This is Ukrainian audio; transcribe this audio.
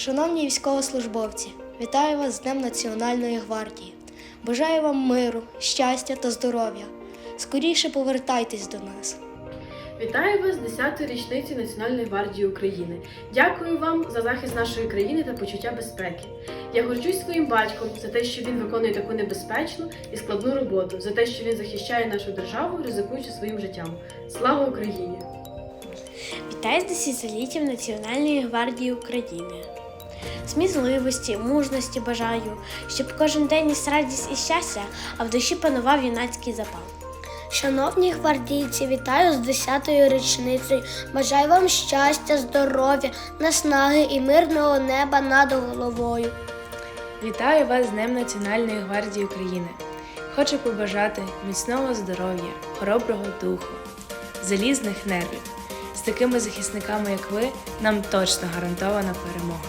Шановні військовослужбовці, вітаю вас з Днем Національної гвардії. Бажаю вам миру, щастя та здоров'я. Скоріше повертайтесь до нас. Вітаю вас з 10-ї річниці Національної гвардії України. Дякую вам за захист нашої країни та почуття безпеки. Я горджусь своїм батьком за те, що він виконує таку небезпечну і складну роботу, за те, що він захищає нашу державу, ризикуючи своїм життям. Слава Україні! Вітаю з десятиліттям Національної гвардії України. Смізливості, мужності бажаю, щоб кожен день ніс радість і щастя, а в душі панував юнацький запал. Шановні гвардійці, вітаю з 10-ю річницею. Бажаю вам щастя, здоров'я, наснаги і мирного неба над головою. Вітаю вас з Днем Національної гвардії України. Хочу побажати міцного здоров'я, хороброго духу, залізних нервів. З такими захисниками, як ви, нам точно гарантована перемога.